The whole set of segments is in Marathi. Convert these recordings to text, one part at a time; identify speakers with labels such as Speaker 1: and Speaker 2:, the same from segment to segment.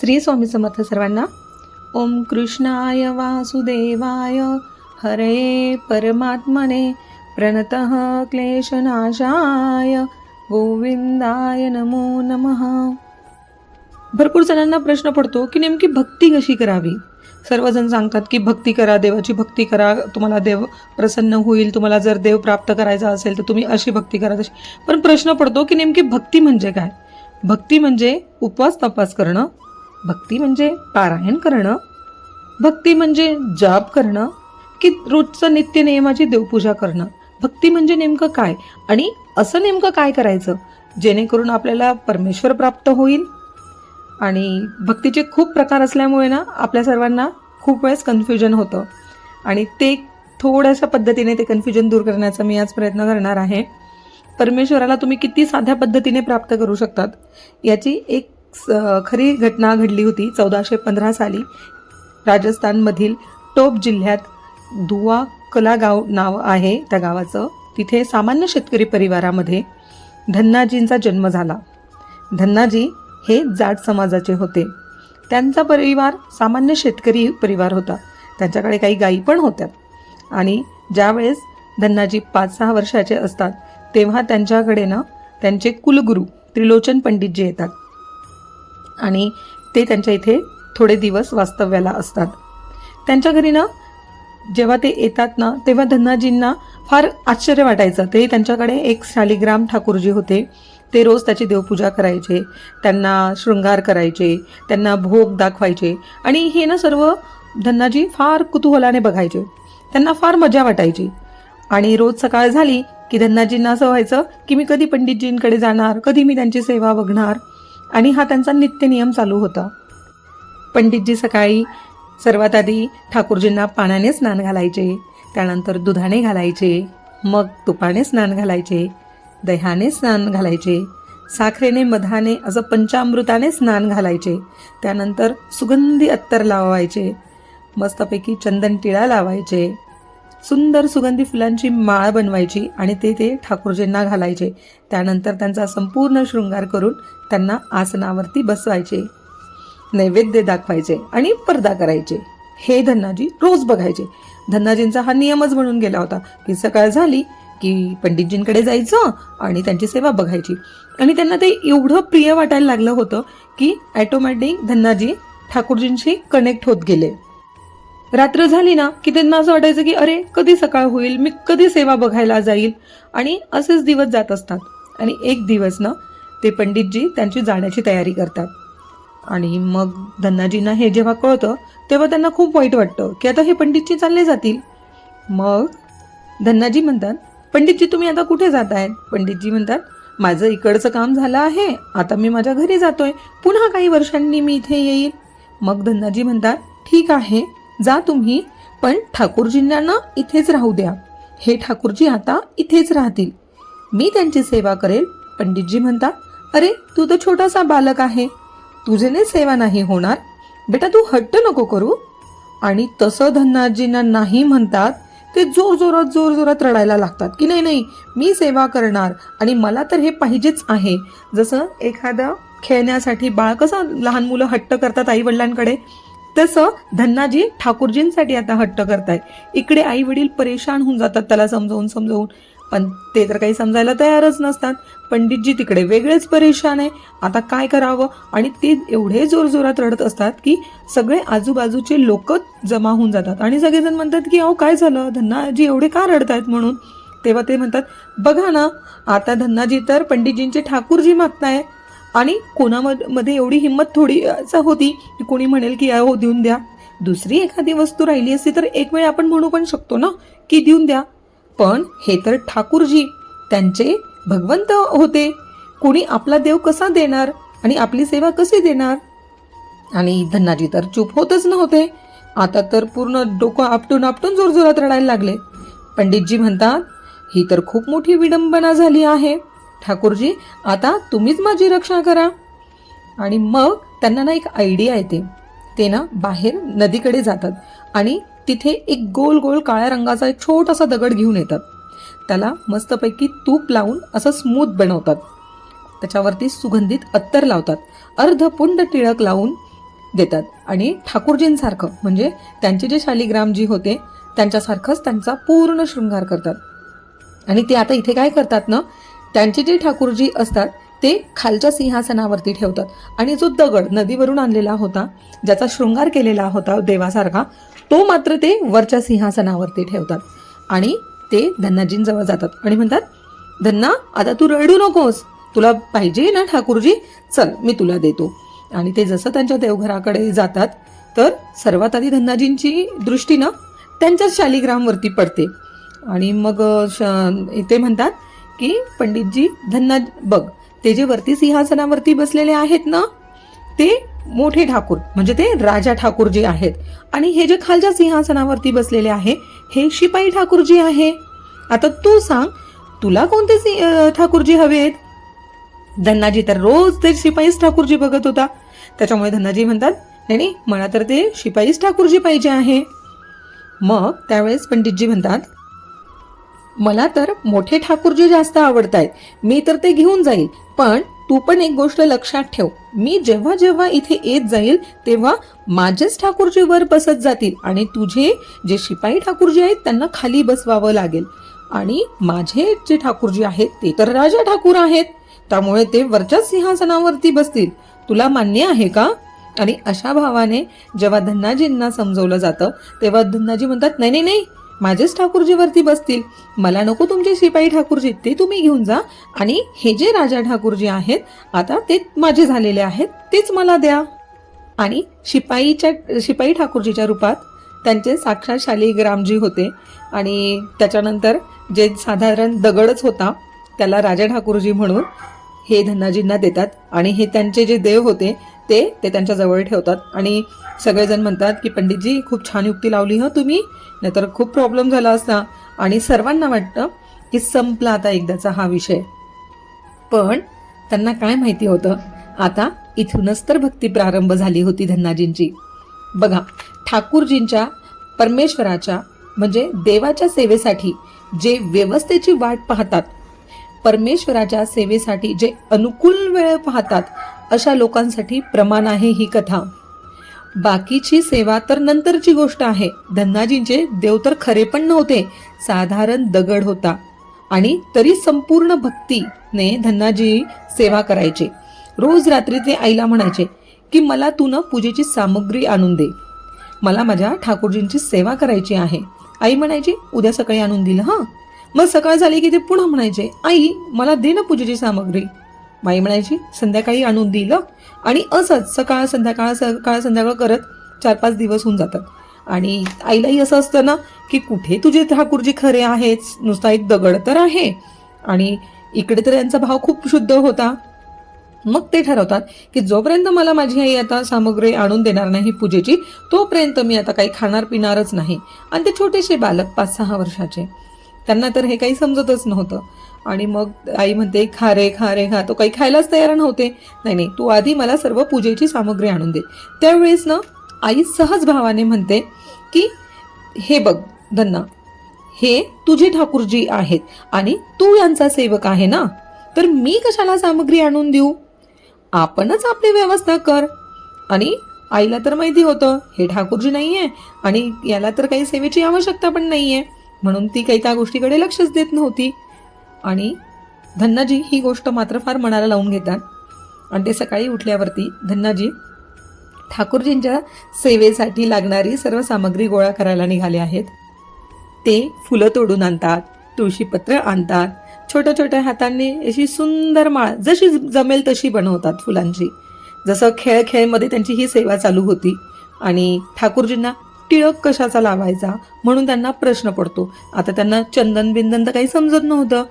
Speaker 1: श्री स्वामी समर्थ सर्वांना. ओम कृष्णाय वासुदेवाय. हरे परमात्मने प्रणत क्लेशनाशाय. गोविंदाय नमो नमः. भरपूर जणांना प्रश्न पडतो की नेमकी भक्ती कशी करावी? सर्वजण सांगतात की भक्ती करा देवाची भक्ती करा तुम्हाला देव प्रसन्न होईल तुम्हाला जर देव प्राप्त करायचा असेल तर तुम्ही अशी भक्ती करा तशी. पण प्रश्न पडतो की नेमकी भक्ती म्हणजे काय? भक्ती म्हणजे उपवास तपास करणं भक्ती म्हणजे पारायण करणं भक्ती म्हणजे जाप करणं की रोजचं नित्य नियमाची देवपूजा करणं. भक्ती म्हणजे नेमकं काय आणि असं नेमकं काय करायचं जेणेकरून आपल्याला परमेश्वर प्राप्त होईल? आणि भक्तीचे खूप प्रकार असल्यामुळे ना आपल्या सर्वांना खूप वेळेस कन्फ्युजन होतं. आणि ते थोड्याशा पद्धतीने ते कन्फ्युजन दूर करण्याचा मी आज प्रयत्न करणार आहे. परमेश्वराला तुम्ही किती साध्या पद्धतीने प्राप्त करू शकतात याची एक खरी घटना घडली होती चौदाशे पंधरा साली. राजस्थानमधील टोप जिल्ह्यात दुवा कला गाव नाव आहे त्या गावाचं. तिथे सामान्य शेतकरी परिवारामध्ये धन्नाजींचा जन्म झाला. धन्नाजी हे जाट समाजाचे होते. त्यांचा परिवार सामान्य शेतकरी परिवार होता. त्यांच्याकडे काही गायी पण होत्या. आणि ज्यावेळेस धन्नाजी पाच सहा वर्षाचे असतात तेव्हा त्यांच्याकडे ना त्यांचे कुलगुरू त्रिलोचन पंडितजी येतात. आणि ते त्यांच्या इथे थोडे दिवस वास्तव्याला असतात. त्यांच्या घरी ना जेव्हा ते येतात ना तेव्हा धन्नाजींना फार आश्चर्य वाटायचं. ते त्यांच्याकडे एक शालिग्राम ठाकूरजी होते. ते रोज त्याची देवपूजा करायचे त्यांना शृंगार करायचे त्यांना भोग दाखवायचे. आणि हे ना सर्व धन्नाजी फार कुतूहलाने बघायचे. त्यांना फार मजा वाटायची. आणि रोज सकाळ झाली की धन्नाजींना असं व्हायचं की मी कधी पंडितजींकडे जाणार कधी मी त्यांची सेवा बघणार. आणि हा त्यांचा नित्य नियम चालू होता. पंडितजी सकाळी सर्वात आधी ठाकूरजींना पाण्याने स्नान घालायचे त्यानंतर दुधाने घालायचे मग तुपाने स्नान घालायचे दह्याने स्नान घालायचे साखरेने मधाने असं पंचामृताने स्नान घालायचे त्यानंतर सुगंधी अत्तर लावायचे मस्तपैकी चंदन टिळा लावायचे सुंदर सुगंधी फुलांची माळ बनवायची आणि ते ते ठाकूरजींना घालायचे. त्यानंतर त्यांचा संपूर्ण शृंगार करून त्यांना आसनावरती बसवायचे. नैवेद्य दाखवायचे आणि पडदा करायचे. हे धन्नाजी रोज बघायचे. धन्नाजींचा हा नियमच म्हणून गेला होता की सकाळ झाली की पंडितजींकडे जायचं आणि त्यांची सेवा बघायची. आणि त्यांना ते एवढं प्रिय वाटायला लागलं होतं की ॲटोमॅटिक धन्नाजी ठाकूरजींशी कनेक्ट होत गेले. रात्र झाली ना की त्यांना असं वाटायचं की अरे कधी सकाळ होईल? मी कधी सेवा बघायला जाईल? आणि असेच दिवस जात असतात. आणि एक दिवस ना ते पंडितजी त्यांची जाण्याची तयारी करतात. आणि मग धन्नाजींना हे जेव्हा कळतं तेव्हा त्यांना खूप वाईट वाटतं की आता हे पंडितजी चालले जातील. मग धन्नाजी म्हणतात पंडितजी तुम्ही आता कुठे जात आहेत पंडितजी म्हणतात माझं इकडचं काम झालं आहे. आता मी माझ्या घरी जातोय. पुन्हा काही वर्षांनी मी इथे येईल. मग धन्नाजी म्हणतात ठीक आहे. जा तुम्ही पण ठाकूरजींना ना इथेच राहू द्या. हे ठाकूरजी आता इथेच राहतील. मी त्यांची सेवा करेल. पंडितजी म्हणतात अरे तू तर छोटासा बालक आहे. तुझेने सेवा नाही होणार. बेटा तू हट्ट नको करू. आणि तसं धन्नाजींना नाही म्हणतात ते जोर जोरात जोर जोरात रडायला लागतात की नाही नाही मी सेवा करणार आणि मला तर हे पाहिजेच आहे. जसं एखादं खेळण्यासाठी बाळ कसं लहान मुलं हट्ट करतात आई वडिलांकडे तसं धन्नाजी ठाकूरजींसाठी आता हट्ट करताय. इकडे आई वडील परेशान होऊन जातात त्याला समजावून समजावून. पण ते तर काही समजायला तयारच नसतात. पंडितजी तिकडे वेगळेच परेशान आहे. आता काय करावं? आणि ते एवढे जोरजोरात रडत असतात की सगळे आजूबाजूचे लोक जमा होऊन जातात. आणि सगळेजण म्हणतात की अहो काय झालं? धन्नाजी एवढे का रडतायत म्हणून? तेव्हा ते म्हणतात बघा ना आता धन्नाजी तर पंडितजींचे ठाकूरजी मागताय. आणि कोणामध्ये एवढी हिंमत थोडी असं होती की कोणी म्हणेल की अहो देऊन द्या. दुसरी एखादी वस्तू राहिली असती तर एक वेळ आपण म्हणू पण शकतो ना की देऊन द्या. पण हे तर ठाकूरजी त्यांचे भगवंत होते. कोणी आपला देव कसा देणार आणि आपली सेवा कशी देणार? आणि धन्नाजी तर चूप होतच नव्हते. आता तर पूर्ण डोकं आपटून आपटून जोरजोरात रडायला लागले. पंडितजी म्हणतात ही तर खूप मोठी विडंबना झाली आहे. ठाकूरजी आता तुम्हीच माझी रक्षा करा. आणि मग त्यांना ना एक आयडिया येते. ते ना बाहेर नदीकडे जातात आणि तिथे एक गोल गोल काळ्या रंगाचा एक छोटासा दगड घेऊन येतात. त्याला मस्तपैकी तूप लावून असं स्मूथ बनवतात. त्याच्यावरती सुगंधित अत्तर लावतात. अर्धपुंड टिळक लावून देतात. आणि ठाकूरजींसारखं म्हणजे त्यांचे जे शालिग्रामजी होते त्यांच्यासारखंच त्यांचा पूर्ण शृंगार करतात. आणि ते आता इथे काय करतात ना त्यांचे जे ठाकूरजी असतात ते खालच्या सिंहासनावरती ठेवतात. आणि जो दगड नदीवरून आणलेला होता ज्याचा शृंगार केलेला होता देवासारखा तो मात्र ते वरच्या सिंहासनावरती ठेवतात. आणि ते धन्नाजींजवळ जातात. आणि म्हणतात धन्ना आता तू रडू नकोस. तुला पाहिजे ना ठाकूरजी? चल मी तुला देतो. आणि ते जसं त्यांच्या देवघराकडे जातात तर सर्वात आधी धन्नाजींची दृष्टी ना त्यांच्याच शालिग्रामवरती पडते. आणि मग श- ते म्हणतात की पंडितजी धन्ना बघ ते जे वरती सिंहासनावरती बसलेले आहेत ना ते मोठे ठाकूर म्हणजे ते राजा ठाकूरजी आहेत. आणि हे जे खालच्या सिंहासनावरती बसलेले आहे हे शिपाई ठाकूरजी आहे. आता तू सांग तुला कोणते ठाकूरजी हवे आहेत धन्नाजी तर रोज ते शिपाईच ठाकूरजी बघत होता. त्याच्यामुळे धन्नाजी म्हणतात नाही नाही मला तर ते शिपाईच ठाकूरजी पाहिजे आहे. मग त्यावेळेस पंडितजी म्हणतात मला तर मोठे ठाकूरजी जास्त आवडत आहेत मी तर ते घेऊन जाईल. पण तू पण एक गोष्ट लक्षात ठेव. मी जेव्हा जेव्हा इथे येत जाईल तेव्हा माझेच ठाकूरजी वर बसत जातील आणि तुझे जे शिपाई ठाकूरजी आहेत त्यांना खाली बसवावं लागेल. आणि माझे जे ठाकूरजी आहेत ते तर राजा ठाकूर आहेत. त्यामुळे ते वरच्या सिंहासनावरती बसतील. तुला मान्य आहे का? आणि अशा भावाने जेव्हा धन्नाजींना समजवलं जातं तेव्हा धन्नाजी म्हणतात नाही नाही नाही. माझेच ठाकूरजीवरती बसतील. मला नको तुमचे शिपाई ठाकूरजी ते तुम्ही घेऊन जा. आणि हे जे राजा ठाकूरजी आहेत आता ते माझे झालेले आहेत तेच मला द्या. आणि शिपाईच्या शिपाई ठाकूरजीच्या रूपात त्यांचे साक्षात शालिग्रामजी होते. आणि त्याच्यानंतर जे साधारण दगडच होता त्याला राजा ठाकूरजी म्हणून हे धन्नाजींना देतात आणि हे त्यांचे जे देव होते ते ते त्यांच्या जवळ ठेवतात. आणि सगळेजण म्हणतात की पंडितजी खूप छान युक्ती लावली हो तुम्ही? नाहीतर खूप प्रॉब्लेम झाला असता. आणि सर्वांना वाटतं की संपला आता एकदाचा हा विषय. पण त्यांना काय माहिती होतं? आता इथूनच तर भक्ती प्रारंभ झाली होती धन्नाजींची बघा ठाकूरजींच्या परमेश्वराच्या म्हणजे देवाच्या सेवेसाठी जे व्यवस्थेची वाट पाहतात परमेश्वराच्या सेवेसाठी जे अनुकूल वेळ पाहतात अशा लोकांसाठी प्रमाण आहे ही कथा. बाकीची सेवा तर नंतरची गोष्ट आहे. धन्नाजींचे देव तर खरे पण नव्हते साधारण दगड होता. आणि तरी संपूर्ण भक्तीने धन्नाजी सेवा करायचे. रोज रात्री ते आईला म्हणायचे की मला तू ना पूजेची सामग्री आणून दे. मला माझ्या ठाकूरजींची सेवा करायची आहे. आई म्हणायची उद्या सकाळी आणून दिलं हां? मग सकाळ झाली की ते पुन्हा म्हणायचे आई मला दे ना पूजेची सामग्री. माई म्हणायची संध्याकाळी आणून दिलं आणि असंच सकाळ संध्याकाळ सकाळ संध्याकाळ करत चार पाच दिवस होऊन जातात. आणि आईलाही असं असतं ना की कुठे तुझे ठाकूरजी खरे आहेच नुसता एक दगड तर आहे. आणि इकडे तर यांचा भाव खूप शुद्ध होता. मग ते ठरवतात की जोपर्यंत मला माझी आई आता सामग्री आणून देणार नाही पूजेची तोपर्यंत मी आता काही खाणार पिणारच नाही. आणि ते छोटेसे बालक पाच सहा वर्षाचे. त्यांना तर हे काही समजतच नव्हतं. आणि मग आई म्हणते खा रे खा रे खा. तो काही खायलाच तयार नव्हते. नाही नाही तू आधी मला सर्व पूजेची सामग्री आणून दे. त्यावेळेस ना आई सहज भावाने म्हणते की हे बघ धन्ना हे तुझे ठाकूरजी आहेत आणि तू यांचा सेवक आहे ना? तर मी कशाला सामग्री आणून देऊ? आपणच आपली व्यवस्था कर. आणि आईला तर माहिती होतं हे ठाकूरजी नाही आहे आणि याला तर काही सेवेची आवश्यकता पण नाही आहे म्हणून ती काही त्या गोष्टीकडे लक्षच देत नव्हती. आणि धन्नाजी ही गोष्ट मात्र फार मनाला लावून घेतात. आणि ते सकाळी उठल्यावरती धन्नाजी ठाकूरजींच्या सेवेसाठी लागणारी सर्व सामग्री गोळा करायला निघाले आहेत. ते फुलं तोडून आणतात तुळशीपत्र आणतात छोट्या छोट्या हातांनी अशी सुंदर माळ जशी जमेल तशी बनवतात फुलांची. जसं खेळ खेळमध्ये त्यांची ही सेवा चालू होती. आणि ठाकूरजींना टिळक कशाचा लावायचा? म्हणून त्यांना प्रश्न पडतो. आता त्यांना चंदन बिंदन तर काही समजत नव्हतं.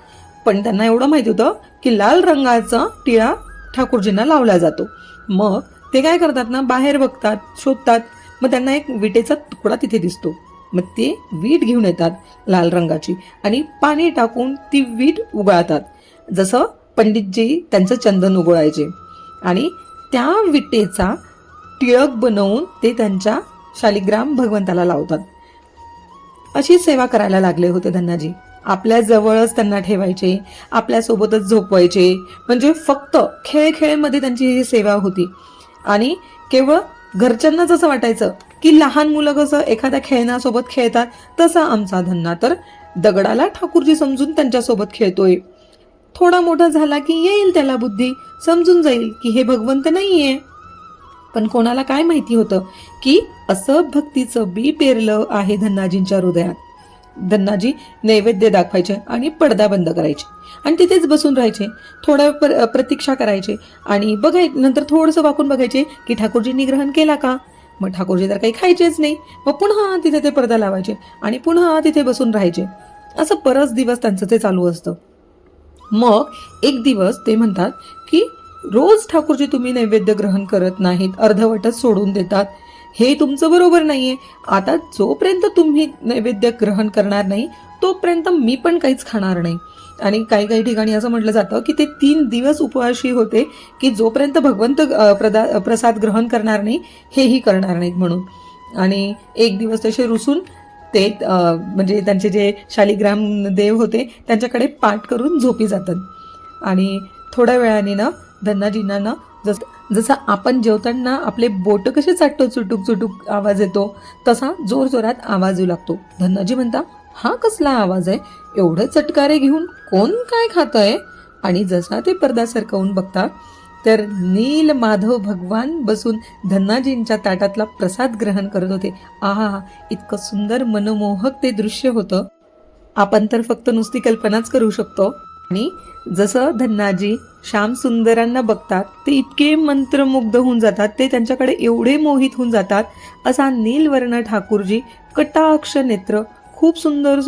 Speaker 1: पण त्यांना एवढं माहिती होतं की लाल रंगाचा टिळा ठाकूरजींना लावला जातो. मग ते काय करतात ना बाहेर बघतात शोधतात. मग त्यांना एक विटेचा तुकडा तिथे दिसतो. मग ते वीट घेऊन येतात लाल रंगाची आणि पाणी टाकून ती वीट उगाळतात. जसं पंडितजी त्यांचं चंदन उगळायचे. आणि त्या विटेचा टिळक बनवून ते त्यांच्या शालिग्राम भगवंताला लावतात. अशी सेवा करायला लागले होते धन्नाजी. आपल्या जवळच त्यांना ठेवायचे आपल्यासोबतच झोपवायचे म्हणजे फक्त खेळ खेळमध्ये त्यांची ही सेवा होती. आणि केवळ घरच्यांना जसं वाटायचं की लहान मुलं कसं एखाद्या खेळण्यासोबत खेळतात तसा आमचा धन्ना तर दगडाला ठाकूरजी समजून त्यांच्यासोबत खेळतोय. थोडा मोठा झाला की येईल त्याला बुद्धी समजून जाईल की हे भगवंत नाहीये. पण कोणाला काय माहिती होतं की असं भक्तीचं बी पेरलं आहे धन्नाजींच्या हृदयात. धन्नाजी नैवेद्य दाखवायचे आणि पडदा बंद करायचे. आणि तिथेच बसून राहायचे थोडा पर प्रतीक्षा करायचे आणि बघाय नंतर थोडंसं वाकून बघायचे की ठाकूरजींनी ग्रहण केला का? मग ठाकूरजी तर काही खायचेच नाही. मग पुन्हा तिथे ते पडदा लावायचे आणि पुन्हा तिथे बसून राहायचे. असं बरंच दिवस त्यांचं ते चालू असतं. मग एक दिवस ते म्हणतात की रोज ठाकूरजी तुम्ही नैवेद्य ग्रहण करत नाहीत अर्धवटच सोडून देतात. हे तुमचं बरोबर नाहीये. आता जोपर्यंत तुम्ही नैवेद्य ग्रहण करणार नाही तोपर्यंत मी पण काहीच खाणार नाही. आणि काही काही ठिकाणी असं म्हटलं जातं की ते तीन दिवस उपवाशी होते की जोपर्यंत भगवंत प्रदा प्रसाद ग्रहण करणार नाही हेही करणार नाहीत म्हणून. आणि एक दिवस तसे रुसून ते म्हणजे त्यांचे जे शालिग्राम देव होते त्यांच्याकडे पाठ करून झोपी जातात. आणि थोड्या वेळाने ना धन्नाजींना जस जसं आपण जेवताना आपले बोट कसे चाटतो चुटूक चुटूक आवाज येतो तसा जोरजोरात आवाज येऊ लागतो. धन्नाजी म्हणता हा कसला आवाज आहे? एवढे चटकारे घेऊन कोण काय खातंय? आणि जसा ते पडदा सरकवून बघता तर नील माधव भगवान बसून धन्नाजींच्या ताटातला प्रसाद ग्रहण करत होते. आहा इतकं सुंदर मनमोहक ते दृश्य होतं. आपण तर फक्त नुसती कल्पनाच करू शकतो. आणि जसं धन्नाजी श्याम सुंदरांना बघतात ते इतके मंत्रमुग्ध होऊन जातात ते त्यांच्याकडे एवढे मोहित होऊन जातात असा नीलवर्ण ठाकूरजी कटाक्ष नेत्र खूप सुंदर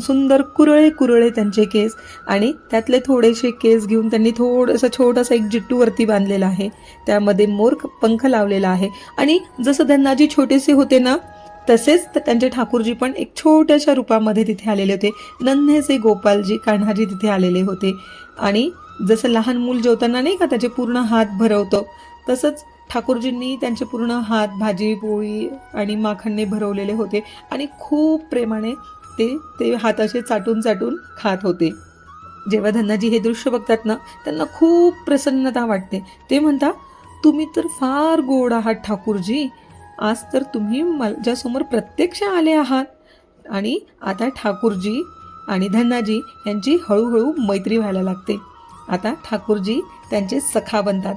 Speaker 1: सुंदर कुरळे कुरळे त्यांचे केस आणि त्यातले थोडेसे केस घेऊन त्यांनी थोडंसं छोटासा एक जिट्टूवरती बांधलेला आहे. त्यामध्ये मोर पंख लावलेला आहे. आणि जसं धन्नाजी छोटेसे होते ना तसेच त्यांचे ठाकूरजी पण एक छोट्याशा रूपामध्ये तिथे आलेले होते. नन्हेसे गोपालजी कान्हाजी तिथे आलेले होते. आणि जसं लहान मूल जेवताना नाही का त्याचे पूर्ण हात भरवतं तसंच ठाकूरजींनी त्यांचे पूर्ण हात भाजी पोळी आणि माखणने भरवलेले होते आणि खूप प्रेमाने ते ते हात असे चाटून चाटून खात होते. जेव्हा धन्नाजी हे दृश्य बघतात ना त्यांना खूप प्रसन्नता वाटते. ते म्हणता तुम्ही तर फार गोड आहात ठाकूरजी. आज तर तुम्ही माझ्यासमोर प्रत्यक्ष आले आहात. आणि आता ठाकूरजी आणि धन्नाजी यांची हळूहळू मैत्री व्हायला लागते. आता ठाकूरजी त्यांचे सखा बनतात.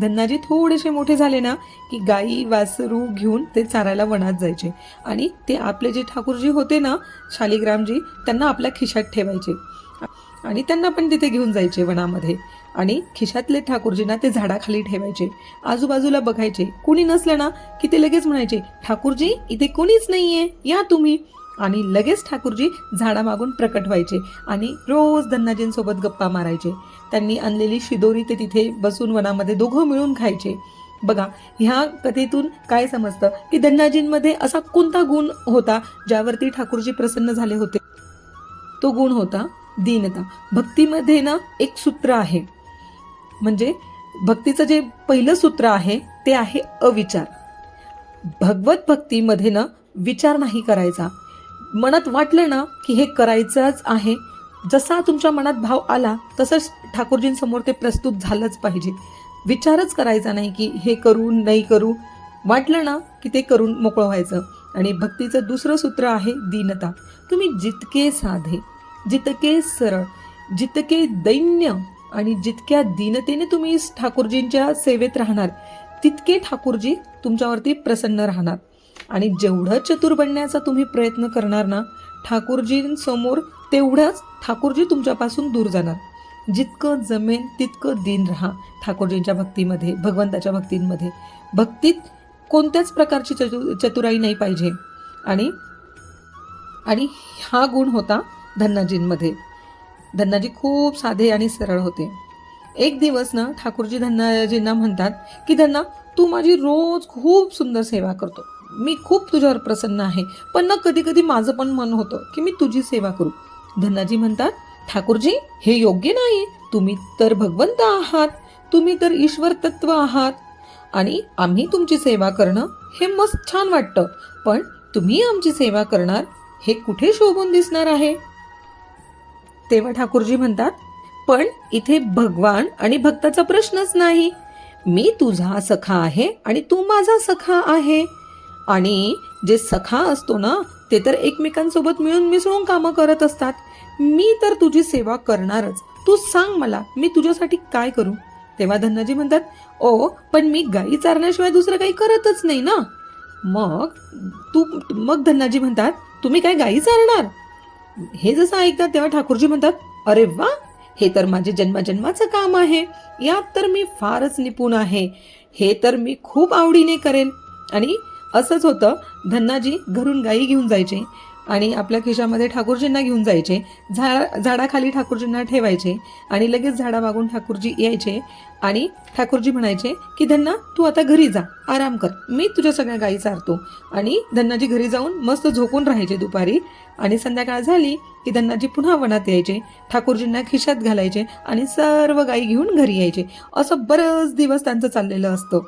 Speaker 1: धन्नाजी थोडेसे मोठे झाले ना की गाई वासरू घेऊन ते चारायला वनात जायचे. आणि ते आपले जे ठाकूरजी होते ना शालिग्रामजी त्यांना आपल्या खिशात ठेवायचे. आणि त्यांना पण तिथे घेऊन जायचे वनामध्ये. आणि खिशातले ठाकूरजींना ते झाडाखाली ठेवायचे. आजूबाजूला बघायचे. कुणी नसलं ना की ते लगेच म्हणायचे ठाकूरजी इथे कुणीच नाहीये. या तुम्ही. आणि लगेच ठाकूरजी झाडामागून प्रकट व्हायचे आणि रोज धन्नाजींसोबत गप्पा मारायचे. त्यांनी आणलेली शिदोरी ते तिथे बसून वनामध्ये दोघं मिळून खायचे. बघा ह्या कथेतून काय समजतं? की धन्नाजींमध्ये असा कोणता गुण होता ज्यावरती ठाकूरजी प्रसन्न झाले होते? तो गुण होता दीनता. भक्तीमध्ये ना एक सूत्र आहे. म्हणजे भक्तीचं जे पहिलं सूत्र आहे ते आहे अविचार. भगवत भक्तीमध्ये ना विचार नाही करायचा. मनात वाटलं ना की हे करायचंच आहे. जसा तुमच्या मनात भाव आला तसंच ठाकूरजींसमोर ते प्रस्तुत झालंच पाहिजे. विचारच करायचा नाही की हे करू नाही करू. वाटलं ना की ते करून मोकळं व्हायचं. आणि भक्तीचं दुसरं सूत्र आहे दीनता. तुम्ही जितके साधे जितके सरळ जितके दैन्य आणि जितक्या दीनतेने तुम्ही ठाकूरजींच्या सेवेत राहणार तितके ठाकूरजी तुमच्यावरती प्रसन्न राहणार. आणि जेवढं चतुर बनण्याचा तुम्ही प्रयत्न करणार ना ठाकूरजींसमोर तेवढंच ठाकूरजी तुमच्यापासून दूर जाणार. जितकं जमेल तितकं दिन राहा ठाकूरजींच्या भक्तीमध्ये भगवंताच्या भक्तींमध्ये. भक्तीत कोणत्याच प्रकारची चतु चतुराई नाही पाहिजे. आणि आणि हा गुण होता धन्नाजींमध्ये. धन्नाजी खूप साधे आणि सरळ होते. एक दिवस ना ठाकूरजी धन्नाजींना म्हणतात की धन्ना तू माझी रोज खूप सुंदर सेवा करतो. मी खूप तुझ्यावर प्रसन्न आहे. पण ना कधी कधी माझं पण मन होतं की मी तुझी सेवा करू. धन्नाजी म्हणतात ठाकूरजी हे योग्य नाही. तुम्ही तर भगवंत आहात. तुम्ही तर ईश्वर तत्व आहात. आणि आम्ही तुमची सेवा करणं हे मस्त छान वाटतं. पण तुम्ही आमची सेवा करणार हे कुठे शोभून दिसणार आहे? तेव्हा ठाकूरजी म्हणतात पण इथे भगवान आणि भक्ताचा प्रश्नच नाही. मी तुझा सखा आहे आणि तू माझा सखा आहे. आणि जे सखा असतो ना ते तर एकमेकांसोबत मिळून मिसळून कामं करत असतात. मी तर तुझी सेवा करणारच. तू सांग मला मी तुझ्यासाठी काय करू? तेव्हा धन्नाजी म्हणतात ओ पण मी गाई चारण्याशिवाय दुसरं काही करतच नाही ना. मग तू मग धन्नाजी म्हणतात तुम्ही काय गाई चारणार? हे जसं ऐकतात तेव्हा ठाकूरजी म्हणतात अरे वा हे तर माझे जन्मजन्माचं काम आहे. यात तर मी फारच निपुण आहे. हे तर मी खूप आवडीने करेन. आणि असंच होतं धन्नाजी घरून गाई घेऊन जायचे. आणि आपल्या खिशामध्ये ठाकूरजींना घेऊन जायचे. झा झाडाखाली ठाकूरजींना ठेवायचे आणि लगेच झाडामागून ठाकूरजी यायचे आणि ठाकूरजी म्हणायचे की धन्ना तू आता घरी जा. आराम कर. मी तुझ्या सगळ्या गायी चारतो. आणि धन्नाजी घरी जाऊन मस्त झोपून राहायचे दुपारी. आणि संध्याकाळ झाली की धन्नाजी पुन्हा वनात यायचे. ठाकूरजींना खिशात घालायचे आणि सर्व गायी घेऊन घरी यायचे. असं बरंच दिवस त्यांचं चाललेलं असतं.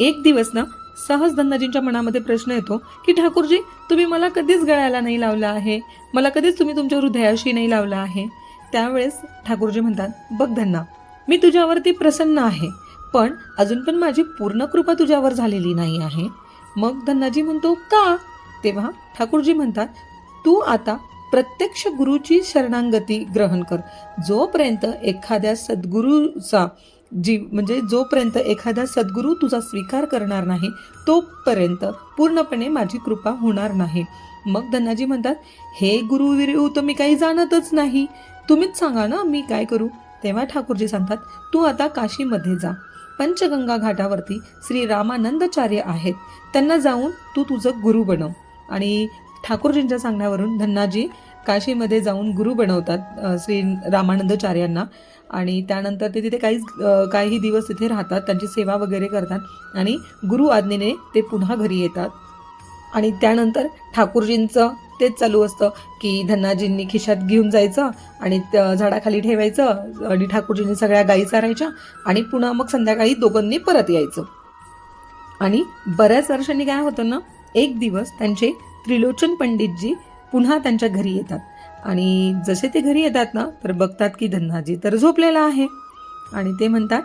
Speaker 1: एक दिवस ना सहज धन्नाजींच्या मनामध्ये प्रश्न येतो की ठाकूरजी तुम्ही मला कधीच गळायला नाही लावला आहे? मला कधीच तुम्ही तुमच्या हृदयाशी नाही लावला आहे? त्यावेळेस ठाकूरजी म्हणतात बघ धन्ना मी तुझ्यावरती प्रसन्न आहे पण अजून पण माझी पूर्ण कृपा तुझ्यावर झालेली नाही आहे. मग धन्नाजी म्हणतो का? तेव्हा ठाकूरजी म्हणतात तू आता प्रत्यक्ष गुरुची शरणांगती ग्रहण कर. जोपर्यंत एखाद्या सद्गुरूचा जी म्हणजे जोपर्यंत एखादा सद्गुरू तुझा स्वीकार करणार नाही तोपर्यंत पूर्णपणे माझी कृपा होणार नाही. मग धन्नाजी म्हणतात हे गुरु तर मी काही जाणतच नाही. तुम्हीच सांगा ना मी काय करू? तेव्हा ठाकूरजी सांगतात तू आता काशीमध्ये जा. पंचगंगा घाटावरती श्री रामानंदचार्य आहेत. त्यांना जाऊन तू तुझं गुरु बनव. आणि ठाकूरजींच्या सांगण्यावरून धन्नाजी काशीमध्ये जाऊन गुरु बनवतात श्री रामानंदचार्यांना. आणि त्यानंतर ते तिथे काहीच काही दिवस तिथे राहतात त्यांची सेवा वगैरे करतात आणि गुरु आज्ञेने ते पुन्हा घरी येतात. आणि त्यानंतर ठाकूरजींचं तेच चालू असतं की धन्नाजींनी खिशात घेऊन जायचं आणि त्या झाडाखाली ठेवायचं आणि ठाकूरजींनी सगळ्या गायी चारायच्या आणि पुन्हा मग संध्याकाळी दोघांनी परत यायचं. आणि बऱ्याच वर्षांनी काय होतं ना एक दिवस त्यांचे त्रिलोचन पंडितजी पुन्हा त्यांच्या घरी येतात. आणि जसे ते घरी येतात ना तर बघतात की धन्नाजी तर झोपलेला आहे. आणि ते म्हणतात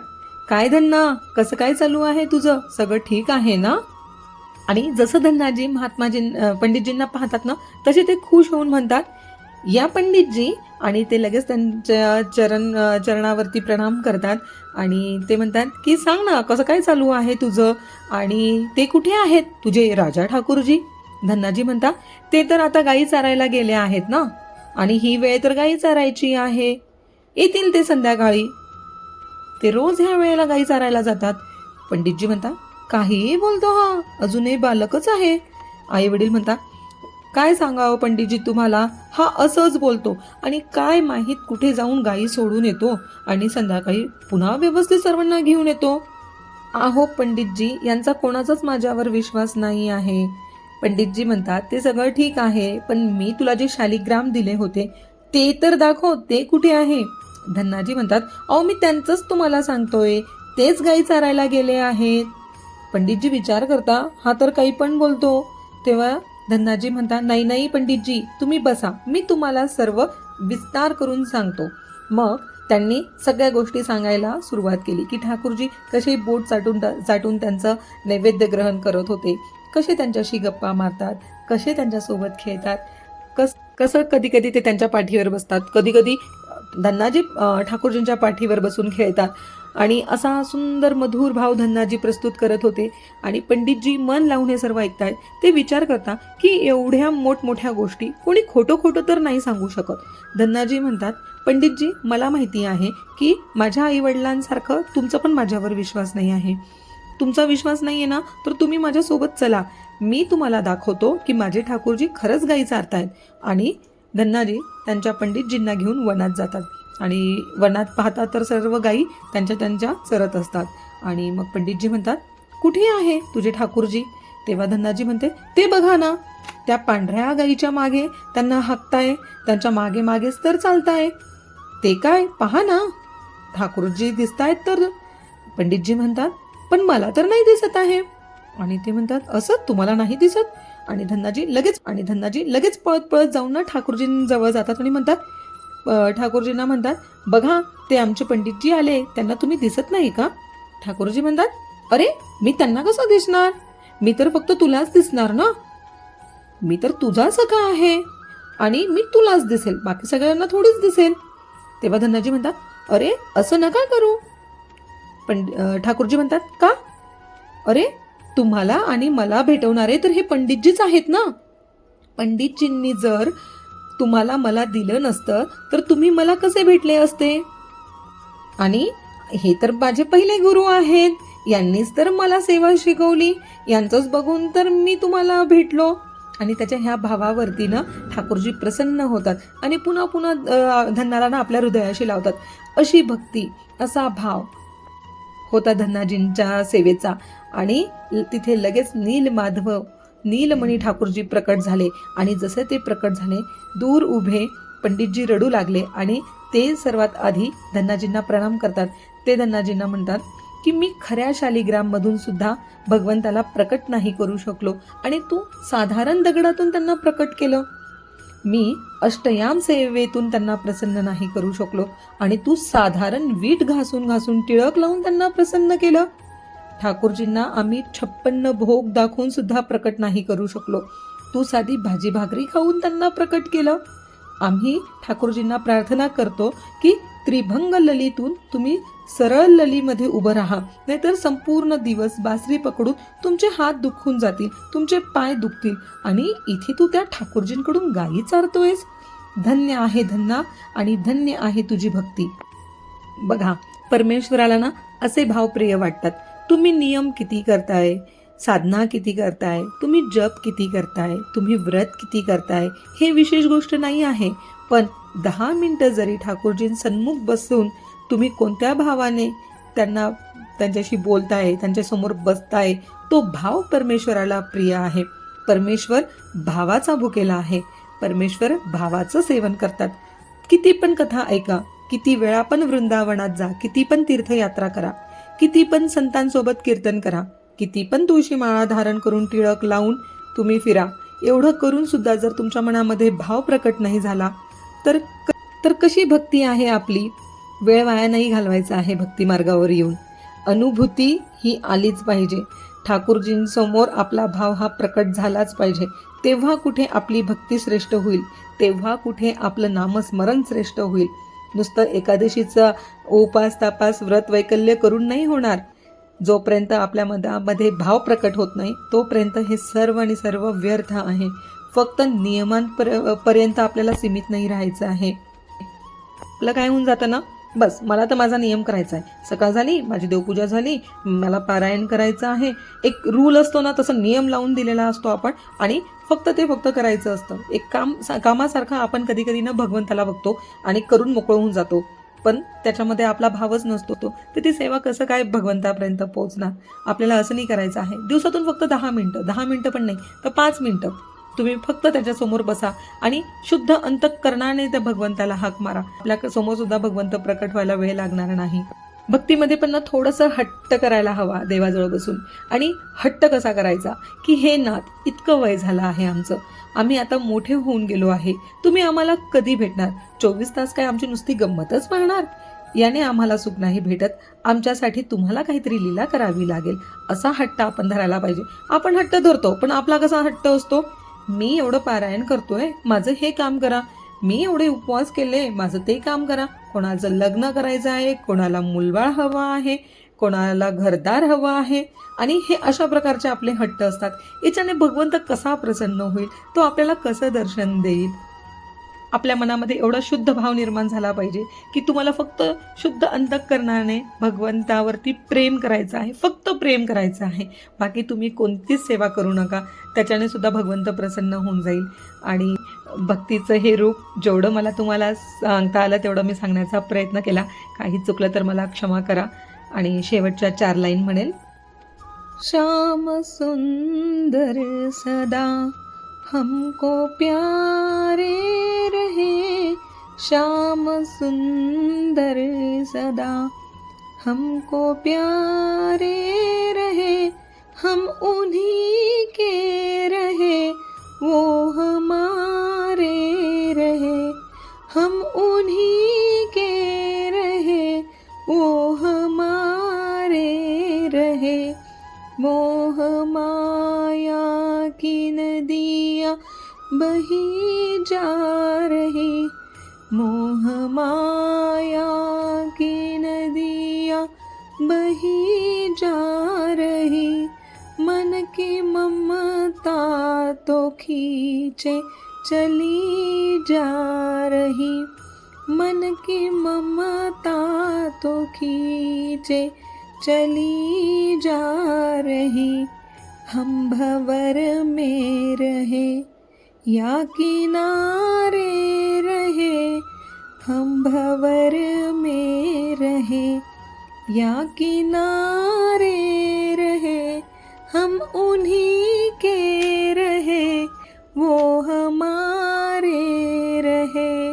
Speaker 1: काय धन्ना कसं काय चालू आहे तुझं? सगळं ठीक आहे ना? आणि जसं धन्नाजी महात्माजी पंडितजींना पाहतात ना तसे ते खुश होऊन म्हणतात या पंडितजी आणि ते लगेच त्यांच्या चरण चरणावरती प्रणाम करतात. आणि ते म्हणतात की सांग ना कसं काय चालू आहे तुझं? आणि ते कुठे आहेत? तुझे राजा ठाकूरजी? धन्नाजी म्हणता ते तर आता गाई चारायला गेले आहेत ना. आणि ही वेळ तर गाई चारायची आहे. येतील ते संध्याकाळी. ते रोज ह्या वेळेला गाई चारायला जातात. पंडितजी म्हणता काहीही बोलतो हा अजूनही बालकच आहे. आई वडील म्हणता काय सांगावं पंडितजी तुम्हाला? हा असंच बोलतो आणि काय माहीत कुठे जाऊन गाई सोडून येतो आणि संध्याकाळी पुन्हा व्यवस्थित सर्वांना घेऊन येतो. आहो पंडितजी यांचा कोणाचाच माझ्यावर विश्वास नाही आहे. पंडितजी म्हणतात ते सगळं ठीक आहे पण मी तुला जे शालिग्राम दिले होते ते तर दाखव ते कुठे आहे? धन्नाजी म्हणतात अहो मी त्यांचंच तुम्हाला सांगतोय तेच गाई चारायला गेले आहेत. पंडितजी विचार करता हा तर काही पण बोलतो. तेव्हा धन्नाजी म्हणता नाही नाही पंडितजी तुम्ही बसा मी तुम्हाला सर्व विस्तार करून सांगतो. मग त्यांनी सगळ्या गोष्टी सांगायला सुरुवात केली की ठाकूरजी कसे बोट चाटून चाटून त्यांचं नैवेद्य ग्रहण करत होते. कसे त्यांच्याशी गप्पा मारतात कसे त्यांच्यासोबत खेळतात कस कसं कधी कधी ते त्यांच्या पाठीवर बसतात कधी कधी धन्नाजी ठाकूरजींच्या पाठीवर बसून खेळतात. आणि असा सुंदर मधुर भाव धन्नाजी प्रस्तुत करत होते. आणि पंडितजी मन लावून हे सर्व ऐकतायत. ते विचार करता की एवढ्या मोठमोठ्या गोष्टी कोणी खोटं खोटं तर नाही सांगू शकत. धन्नाजी म्हणतात पंडितजी मला माहिती आहे की माझ्या आईवडिलांसारखं तुमचं पण माझ्यावर विश्वास नाही आहे. तुमचा विश्वास नाही आहे ना तर तुम्ही माझ्यासोबत चला. मी तुम्हाला दाखवतो की माझे ठाकूरजी खरंच गाई चारतायत. आणि धन्नाजी त्यांच्या पंडितजींना घेऊन वनात जातात. आणि वनात पाहतात तर सर्व गाई त्यांच्या त्यांच्या चरत असतात. आणि मग पंडितजी म्हणतात कुठे आहे तुझे ठाकूरजी? तेव्हा धन्नाजी म्हणते ते बघा ना त्या पांढऱ्या गाईच्या मागे त्यांना हाकताय त्यांच्या मागे मागेच तर चालताय. ते काय पहा ना ठाकूरजी दिसतायत तर. पंडितजी म्हणतात पण मला तर नाही दिसत आहे. आणि ते म्हणतात असं तुम्हाला नाही दिसत? आणि धन्नाजी लगेच आणि धन्नाजी लगेच पळत पळत जाऊन ना ठाकूरजींजवळ जातात आणि म्हणतात ठाकूरजींना म्हणतात बघा ते आमचे पंडितजी आले त्यांना तुम्ही दिसत नाही का? ठाकूरजी म्हणतात अरे मी त्यांना कसं दिसणार? मी तर फक्त तुलाच दिसणार ना? मी तर तुझा सखा आहे. आणि मी तुलाच दिसेल बाकी सगळ्यांना थोडीच दिसेल. तेव्हा धन्नाजी म्हणतात अरे असं नका करू. पंड ठाकूरजी म्हणतात का? अरे तुम्हाला आणि मला भेटवणारे तर हे पंडितजीच आहेत ना? पंडितजींनी जर तुम्हाला मला दिलं नसतं तर तुम्ही मला कसे भेटले असते? आणि हे तर माझे पहिले गुरु आहेत. यांनीच तर मला सेवा शिकवली. यांचंच बघून तर मी तुम्हाला भेटलो. आणि त्याच्या ह्या भावावरती ना ठाकूरजी प्रसन्न होतात आणि पुन्हा पुन्हा धन्नाला ना आपल्या हृदयाशी लावतात. अशी भक्ती असा भाव. होता धन्नाजींच्या सेवेचा. आणि तिथे लगेच नीलमाधव नीलमणी ठाकूरजी प्रकट झाले. आणि जसे ते प्रकट झाले दूर उभे पंडितजी रडू लागले. आणि ते सर्वात आधी धन्नाजींना प्रणाम करतात. ते धन्नाजींना म्हणतात की मी खऱ्या शालिग्राममधून सुद्धा भगवंताला प्रकट नाही करू शकलो. आणि तू साधारण दगडातून त्यांना प्रकट केलं. मी अष्टयाम सेवेतून त्यांना प्रसन्न नाही करू शकलो. आणि तू साधारण वीट घासून घासून टिळक लावून त्यांना प्रसन्न केलं. ठाकूरजींना आम्ही छप्पन्न भोग दाखवून सुद्धा प्रकट नाही करू शकलो. तू साधी भाजी भाकरी खाऊन त्यांना प्रकट केलं. आम्ही ठाकूरजींना प्रार्थना करतो की त्रिभंग ललीतून तुम्ही सरळ ललीमध्ये उभं राहा. नाहीतर संपूर्ण दिवस बासरी पकडून तुमचे हात दुखून जातील तुमचे पाय दुखतील आणि इथे तू त्या ठाकूरजींकडून गायी चारतोयस. धन्य आहे धन्ना आणि धन्य आहे तुझी भक्ती. बघा परमेश्वराला ना असे भावप्रिय वाटतात. तुम्ही नियम किती करताय? साधना किती करताय? तुम्ही जप किती करताय? तुम्ही व्रत किती करताय? हे विशेष गोष्ट नाही आहे. पण दहा मिनटं जरी ठाकूरजींसन्मुख बसून तुम्ही कोणत्या भावाने त्यांना त्यांच्याशी बोलताय त्यांच्यासमोर बसताय तो भाव परमेश्वराला प्रिय आहे. परमेश्वर भावाचा भुकेला आहे. परमेश्वर भावाचं सेवन करतात. किती पण कथा ऐका किती वेळा पण वृंदावनात जा किती पण तीर्थयात्रा करा किती पण संतांसोबत कीर्तन करा किती पण तुळशी माळा धारण करून टिळक लावून तुम्ही फिरा एवढं करून सुद्धा जर तुमच्या मनामध्ये भाव प्रकट नाही झाला तर तर कशी भक्ती आहे आपली? वेळ वाया नाही घालवायचा आहे भक्ती मार्गावर येऊन. अनुभूती ही आलीच पाहिजे. ठाकूरजींसमोर आपला भाव हा प्रकट झालाच पाहिजे. तेव्हा कुठे आपली भक्ती श्रेष्ठ होईल? तेव्हा कुठे आपलं नामस्मरण श्रेष्ठ होईल? नुसतं एकादशीचा उपास तापास व्रत वैकल्य करून नाही होणार. जोपर्यंत आपल्या मनामध्ये भाव प्रकट होत नाही तोपर्यंत हे सर्व आणि सर्व व्यर्थ आहे. फक्त नियमांपर पर्यंत आपल्याला सीमित नाही राहायचं आहे. आपलं काय होऊन जातं ना? बस मला तर माझा नियम करायचा आहे. सकाळ झाली माझी देवपूजा झाली मला पारायण करायचं आहे. एक रूल असतो ना तसं नियम लावून दिलेला असतो आपण आणि फक्त ते फक्त करायचं असतं. एक काम सा- कामासारखं आपण कधी कधी ना भगवंताला बघतो आणि करून मोकळं होऊन जातो. पण त्याच्यामध्ये आपला भावच नसतो तो. तर ती सेवा कसं काय भगवंतापर्यंत पोहोचणार? आपल्याला असं नाही करायचं आहे. दिवसातून फक्त दहा मिनटं. दहा मिनटं पण नाही तर पाच मिनटं. तुम्ही फक्त त्याच्यासमोर बसा आणि शुद्ध अंतकरणाने त्या भगवंताला हाक मारा. आपल्यासमोर सुद्धा भगवंत प्रकट व्हायला वेळ लागणार नाही. भक्तीमध्ये पण ना थोडंसं हट्ट करायला हवा देवाजवळ बसून. आणि हट्ट कसा करायचा? की हे नाथ इतकं वय झालं आहे आमचं. आम्ही आता मोठे होऊन गेलो आहे. तुम्ही आम्हाला कधी भेटणार? चोवीस तास काय आमची नुसती गंमतच पाहणार याने आम्हाला सुख नाही भेटत. आमच्यासाठी तुम्हाला काहीतरी लीला करावी लागेल. असा हट्ट आपण धरायला पाहिजे. आपण हट्ट धरतो पण आपला कसा हट्ट असतो? मी एवढं पारायण करतोय माझं हे काम करा. मी एवढे उपवास केले माझं ते काम करा. कोणाचं लग्न करायचं आहे कोणाला मुलबाळ हवा आहे कोणाला घरदार हवं आहे. आणि हे अशा प्रकारचे आपले हट्ट असतात. याच्याने भगवंत कसा प्रसन्न होईल तो आपल्याला कसं दर्शन देईल? आपल्या मनामध्ये एवढा शुद्ध भाव निर्माण झाला पाहिजे की तुम्हाला फक्त शुद्ध अंतःकरणाने भगवंतावरती प्रेम करायचं आहे फक्त प्रेम करायचं आहे. बाकी तुम्ही कोणतीच सेवा करू नका. त्याच्याने सुद्धा भगवंत प्रसन्न होऊन जाईल. आणि भक्तीचं हे रूप जेवढं मला तुम्हाला सांगता आलं तेवढं मी सांगण्याचा प्रयत्न केला. काही चुकलं तर मला क्षमा करा. आणि शेवटच्या चार लाईन म्हणेल श्याम सुंदर सदा हमको प्यारे रहे श्याम सुंदर सदा। हमको प्यारे रहे हम उन्हीं के हम भवर में रहे, या किनारे रहे, हम उन्हीं के रहे, वो हमारे रहे,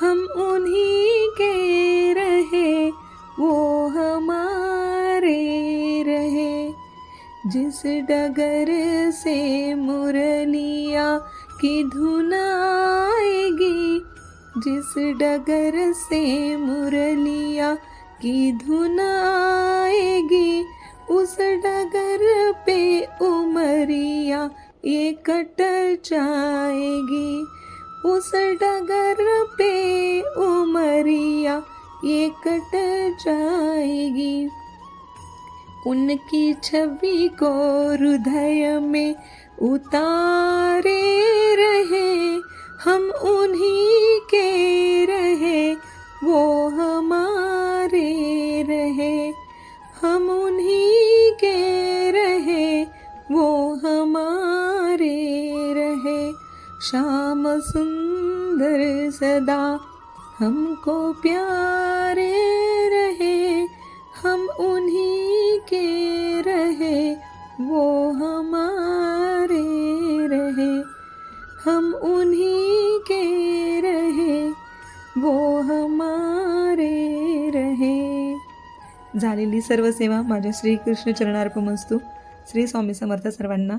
Speaker 1: हम उन्हीं के रहे, वो हमारे रहे। जिस डगर से मुरलिया की धुन आएगी जिस डगर से मुरलिया की धुन आएगी, उस डगर पे उमरिया ये कट जाएगी। उस डगर पे उमरिया ये कट जाएगी। उनकी छवि को हृदय में उतारे रहे हम उन्हीं के रहे वो हमारे रहे। हम उन्हीं के रहे वो हमारे रहे। श्याम सुंदर सदा हमको प्यारे रहे। हम उन्हीं के रहे वो हमारे हम उन्हीं के रहे वो हमारे रहे. झालेली सर्व सेवा माझ्या श्रीकृष्ण चरणार्पमस्तू. श्री स्वामी समर्थ सर्वांना